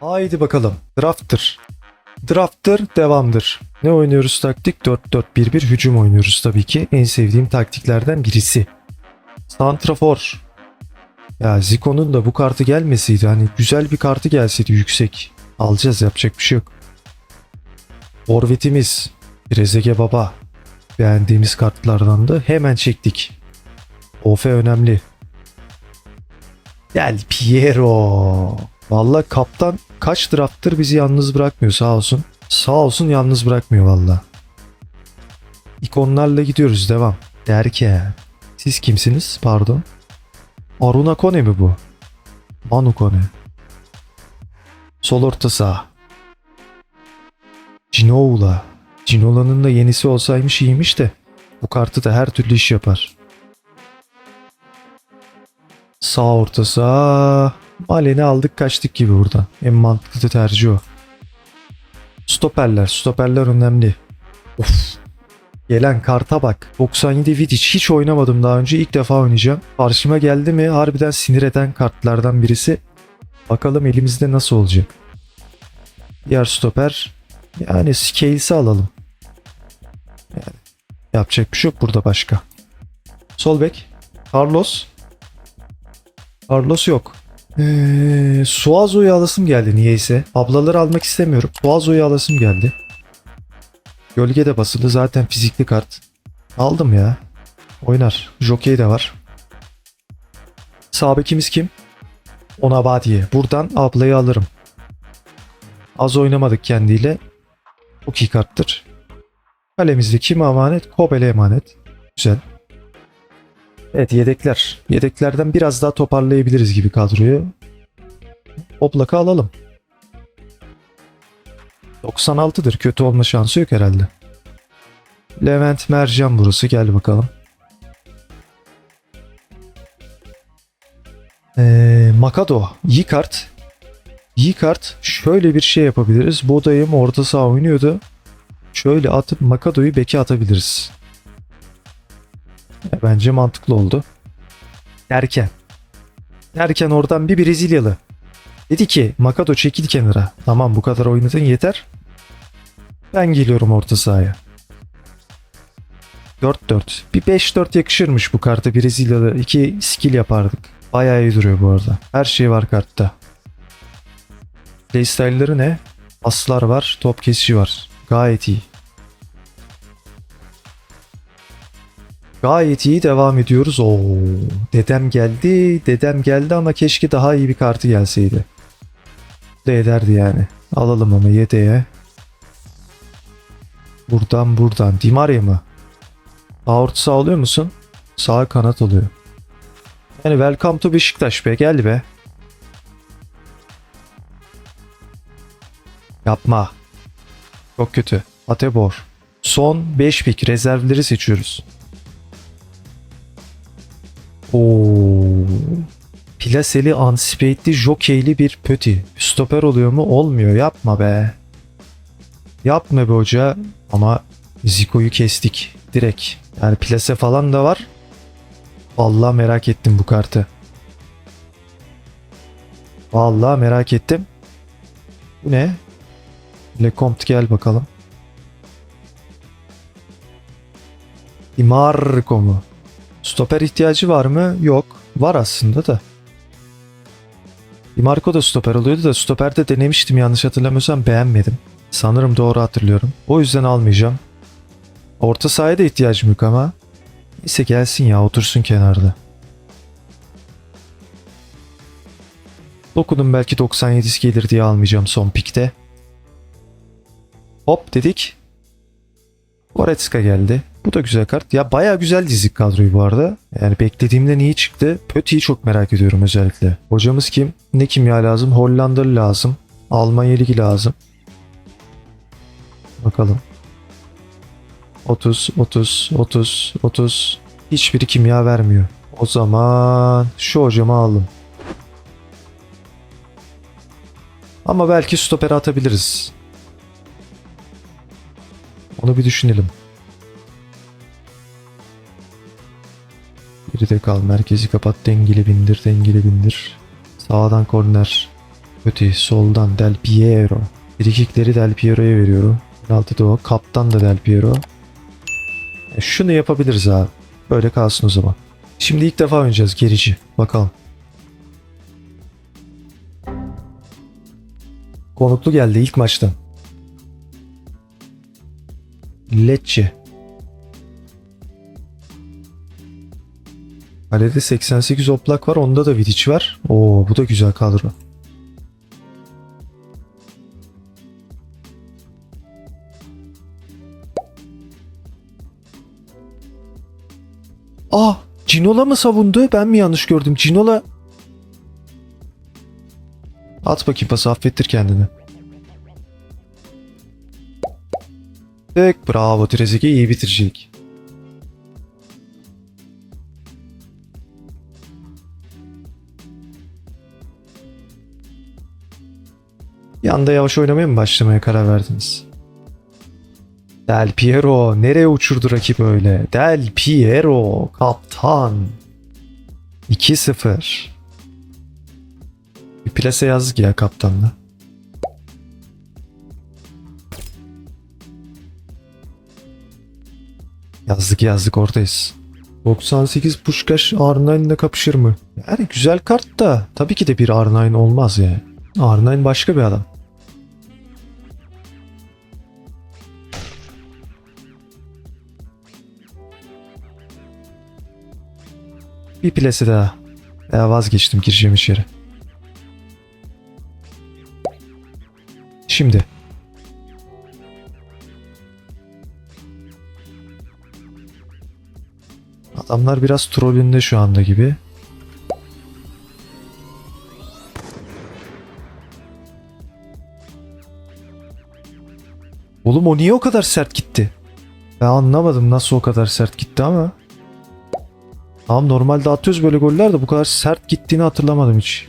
Haydi bakalım. Draft'tır. Draft'tır, devamdır. Ne oynuyoruz taktik? 4-4-1-1 hücum oynuyoruz tabii ki. En sevdiğim taktiklerden birisi. Santrafor. Ya Zico'nun da bu kartı gelmeseydi hani güzel bir kartı gelseydi yüksek. Alacağız yapacak bir şey yok. Forvetimiz. Rezege Baba. Beğendiğimiz kartlardan da hemen çektik. Ofe önemli. Gel Piero. Valla kaptan kaç drafttır bizi yalnız bırakmıyor sağ olsun. Sağ olsun yalnız bırakmıyor valla. İkonlarla gidiyoruz devam. Derken. Siz kimsiniz? Pardon. Aruna Kone mi bu? Manu Kone. Sol orta saha. Ginola. Ginola'nın da yenisi olsaymış iyiymiş de. Bu kartı da her türlü iş yapar. Sağ orta saha. Malen'i aldık kaçtık gibi buradan. En mantıklı tercih o. Stoperler. Stoperler önemli. Of. Gelen karta bak. 97 Vidic hiç oynamadım daha önce. ilk defa oynayacağım. Karşıma geldi mi harbiden sinir eden kartlardan birisi. Bakalım elimizde nasıl olacak. Diğer stoper. Yani Scales'i alalım. Yani yapacak bir şey yok burada başka. Sol bek. Carlos. Carlos yok. Ee, Suazo'yu alasım geldi niyeyse. Ablaları almak istemiyorum. Suazo'yu alasım geldi. Gölge de basılı zaten fizikli kart. Aldım ya. Oynar. Jockey de var. Sağ bekimiz kim? Onabadiye. Buradan ablayı alırım. Az oynamadık kendiyle. Çok iyi karttır. Kalemizde kim emanet? Kobel'e emanet. Güzel. Evet yedekler. Yedeklerden biraz daha toparlayabiliriz gibi kadroyu. Oblak'ı alalım. 96'dır. Kötü olma şansı yok herhalde. Levent Mercan burası. Gel bakalım. Ee, Makado. İyi kart. İyi kart. Şöyle bir şey yapabiliriz. Bodayım orta saha oynuyordu. Şöyle atıp Makado'yu beke atabiliriz. Bence mantıklı oldu. Derken. Derken oradan bir Brezilyalı. Dedi ki Makado çekil kenara. Tamam bu kadar oynadın yeter. Ben geliyorum orta sahaya. 4-4. Bir 5-4 yakışırmış bu karta Brezilyalı. 2 skill yapardık. Bayağı iyi duruyor bu arada. Her şey var kartta. Playstyle'ları ne? Paslar var, top kesici var. Gayet iyi. Gayet iyi devam ediyoruz. Oo, dedem geldi, dedem geldi ama keşke daha iyi bir kartı gelseydi. Da ederdi yani. Alalım ama yedeğe. Buradan buradan. Dimaria mı? Sağ orta sağ oluyor musun? Sağ kanat oluyor. Yani welcome to Beşiktaş be. Gel be. Yapma. Çok kötü. Atebor. Son 5 pik. Rezervleri seçiyoruz. Oo. Plaseli anticipated'li jokeyli bir pöti. Stoper oluyor mu? Olmuyor. Yapma be. Yapma be hoca. Ama Zico'yu kestik. Direkt. Yani plase falan da var. Vallahi merak ettim bu kartı. Vallahi merak ettim. Bu ne? Lecomte gel bakalım. Dimarco mu? Stoper ihtiyacı var mı? Yok. Var aslında da. Dimarco da stoper oluyordu da stoperde denemiştim yanlış hatırlamıyorsam beğenmedim. Sanırım doğru hatırlıyorum. O yüzden almayacağım. Orta sahaya da ihtiyacım yok ama. Neyse gelsin ya otursun kenarda. Dokudum belki 97'si gelir diye almayacağım son pikte. Hop dedik. Goretzka geldi. Bu da güzel kart. Ya baya güzel dizik kadroyu bu arada. Yani beklediğimden iyi çıktı. Pöti'yi çok merak ediyorum özellikle. Hocamız kim? Ne kimya lazım? Hollandalı lazım. Almanya ligi lazım. Bakalım. 30, 30, 30, 30. Hiçbiri kimya vermiyor. O zaman şu hocamı aldım. Ama belki stoper atabiliriz. Onu bir düşünelim. Geride kal. Merkezi kapat. Dengeli bindir. Dengeli bindir. Sağdan korner. Öte soldan Del Piero. Frikikleri Del Piero'ya veriyorum. Penaltı da o. Kaptan da Del Piero. E, şunu yapabiliriz abi. Böyle kalsın o zaman. Şimdi ilk defa oynayacağız gerici. Bakalım. Konuklu geldi ilk maçtan. Lecce. Kalede 88 oplak var. Onda da Vidic var. Oo bu da güzel kadro. Aa, Cinola mı savundu? Ben mi yanlış gördüm? Cinola At bakayım pası affettir kendini. Tek bravo Trezeguet iyi bitirecek. Bir anda yavaş oynamaya mı başlamaya karar verdiniz? Del Piero nereye uçurdu rakip öyle? Del Piero kaptan. 2-0. Bir plase yazdık ya kaptanla. Yazdık yazdık oradayız. 98 Puşkaş R9 ile kapışır mı? Yani güzel kart da tabii ki de bir R9 olmaz yani. R9 başka bir adam. Bir plase daha. Ya vazgeçtim gireceğim içeri. Şimdi. Adamlar biraz trollünde şu anda gibi. Oğlum o niye o kadar sert gitti? Ben anlamadım nasıl o kadar sert gitti ama. Tamam normalde atıyoruz böyle goller de bu kadar sert gittiğini hatırlamadım hiç.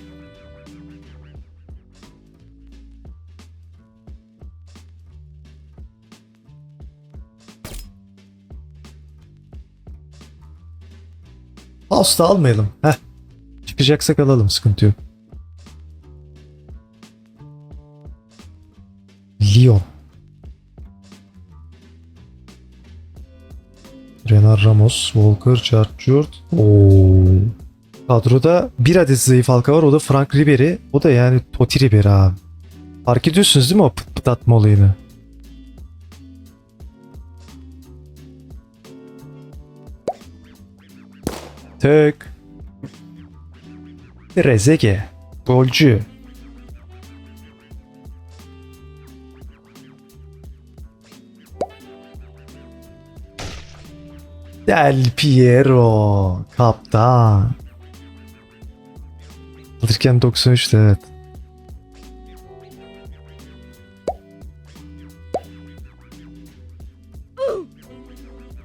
Hasta almayalım. Heh. Çıkacaksak alalım sıkıntı yok. Lyon. Renar Ramos, Walker, Chartjurt. Oo. Kadroda bir adet zayıf halka var. O da Frank Ribery. O da yani Totti Ribery abi. Fark ediyorsunuz değil mi o pıt pıt atma olayını? Tek. Rezege. Golcü. Del Piero. Kaptan. Alırken 93'te evet.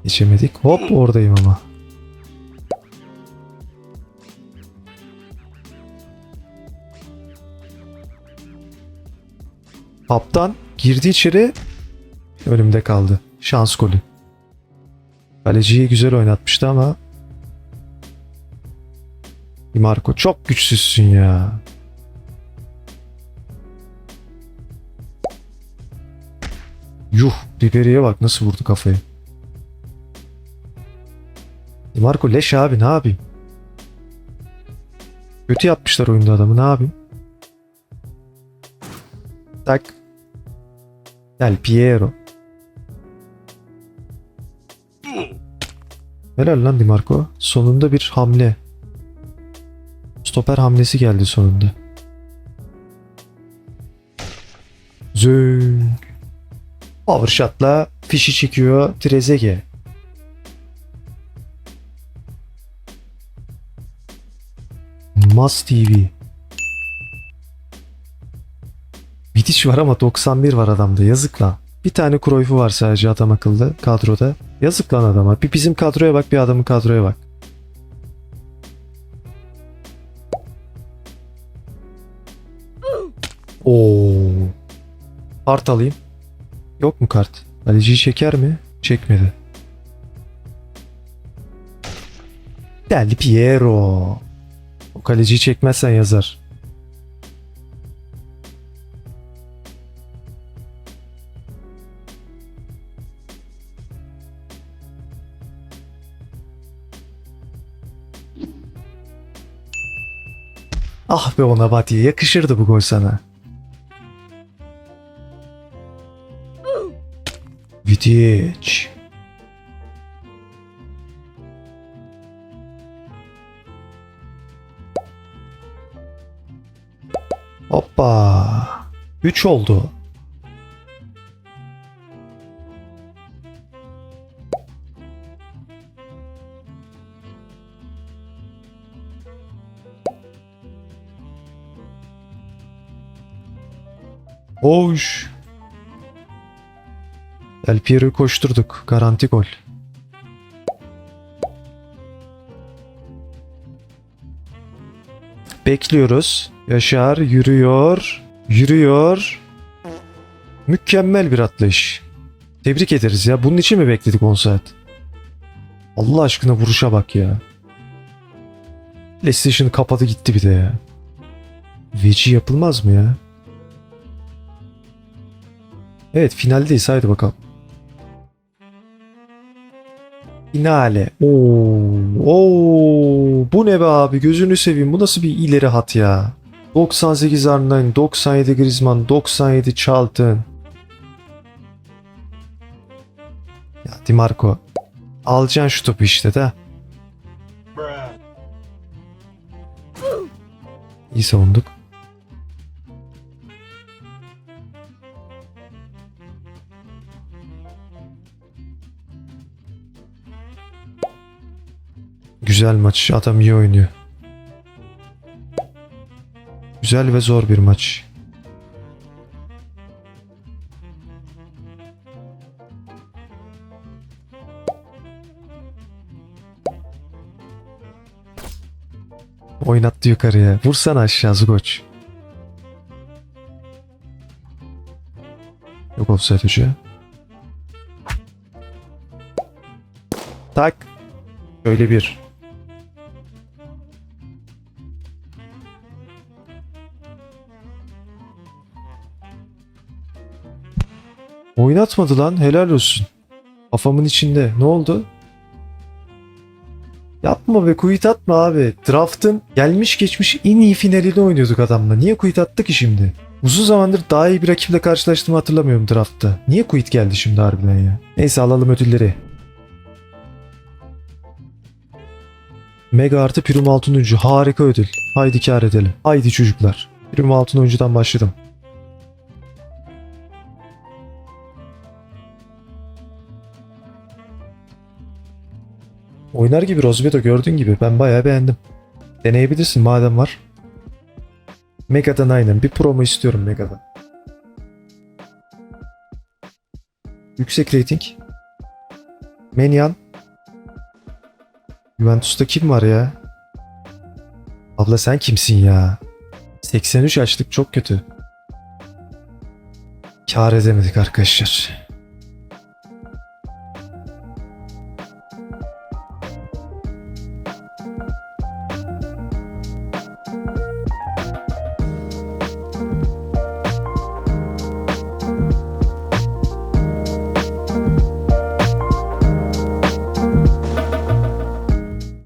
Geçemedik. Hop oradayım ama. Kaptan girdi içeri. Önümde kaldı. Şans golü. Kaleciyi güzel oynatmıştı ama Marco çok güçsüzsün ya. Yuh, Ribery'e bak nasıl vurdu kafayı. Marco leş abi ne yapayım? Kötü yapmışlar oyunda adamı ne yapayım? Tak. Gel Piero. Helal lan Di Marco. Sonunda bir hamle. Stoper hamlesi geldi sonunda. Zünk. Power shot'la fişi çekiyor Trezeguet. Mas TV. Bitiş var ama 91 var adamda yazık lan. Bir tane Cruyff'u var sadece adam akıllı kadroda. Yazık lan adama. Bir bizim kadroya bak bir adamın kadroya bak. Oo. Kart alayım. Yok mu kart? Kaleciyi çeker mi? Çekmedi. Del Piero. O kaleciyi çekmezsen yazar. Ah be ona Bati yakışırdı bu gol sana. Vidic. Hoppa. 3 oldu. Hoş. El Piero'yu koşturduk. Garanti gol. Bekliyoruz. Yaşar yürüyor. Yürüyor. Mükemmel bir atlayış. Tebrik ederiz ya. Bunun için mi bekledik 10 saat? Allah aşkına vuruşa bak ya. PlayStation kapadı gitti bir de ya. Veci yapılmaz mı ya? Evet finaldeyiz haydi bakalım. Finale. Oo, oo, bu ne be abi gözünü seveyim bu nasıl bir ileri hat ya. 98 Arnavin, 97 Griezmann, 97 Charlton. Ya Di Marco alacaksın şu topu işte de. İyi savunduk. Güzel maç. Adam iyi oynuyor. Güzel ve zor bir maç. Oynattı yukarıya. Vursana aşağı Zugoç. Yok offside hoca. Tak. Öyle bir. Oynatmadı lan helal olsun. Kafamın içinde. Ne oldu? Yapma be quit atma abi. Draft'ın gelmiş geçmiş en iyi finalini oynuyorduk adamla. Niye quit attı ki şimdi? Uzun zamandır daha iyi bir rakiple karşılaştığımı hatırlamıyorum draftta. Niye quit geldi şimdi harbiden ya? Neyse alalım ödülleri. Mega artı prim altın oyuncu. Harika ödül. Haydi kar edelim. Haydi çocuklar. Prim altın oyuncudan başladım. Oynar gibi Rosbedo gördüğün gibi ben bayağı beğendim. Deneyebilirsin madem var. Mega'dan aynen bir promo istiyorum Mega'dan. Yüksek rating. Menyan. Juventus'ta kim var ya? Abla sen kimsin ya? 83 açlık çok kötü. Kar edemedik arkadaşlar.